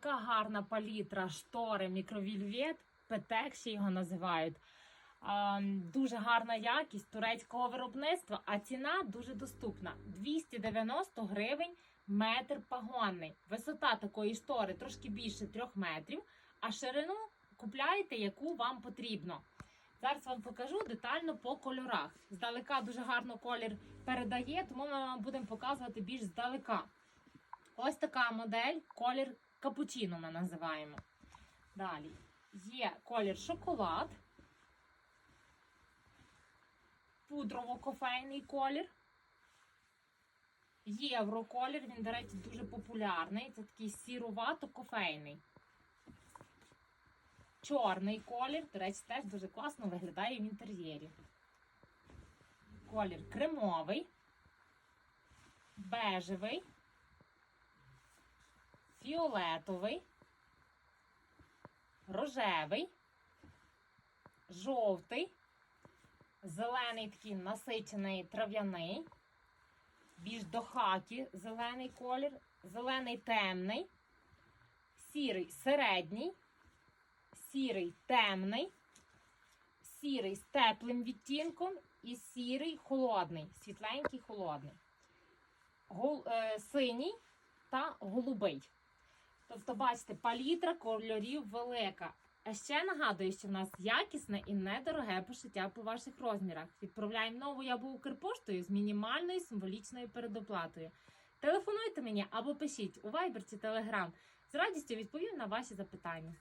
така гарна палітра, штори, мікровільвет, петек ще його називають. Дуже гарна якість турецького виробництва, а ціна дуже доступна: 290 гривень метр пагонний. Висота такої штори трошки більше 3 метрів, а ширину купляєте, яку вам потрібно. Зараз вам покажу детально по кольорах. Здалека дуже гарно колір передає, тому ми вам будемо показувати більш здалека. Ось така модель, колір капучино ми називаємо. Далі є колір шоколад, пудрово-кофейний колір. Євроколір, він, до речі, дуже популярний. Це такий сірувато-кофейний. Чорний колір, до речі, теж дуже класно виглядає в інтер'єрі. Колір кремовий, бежевий, фіолетовий, рожевий, жовтий, зелений такий насичений трав'яний, більш до хакі зелений колір, зелений темний, сірий середній, сірий темний, сірий з теплим відтінком і сірий холодний, світленький холодний, е, синій та голубий. Тобто, бачите, палітра кольорів велика. А ще нагадую, що в нас якісне і недороге пошиття по ваших розмірах. Відправляємо нову ябу Укрпоштою з мінімальною символічною передоплатою. Телефонуйте мені або пишіть у Viber чи Telegram. З радістю відповім на ваші запитання.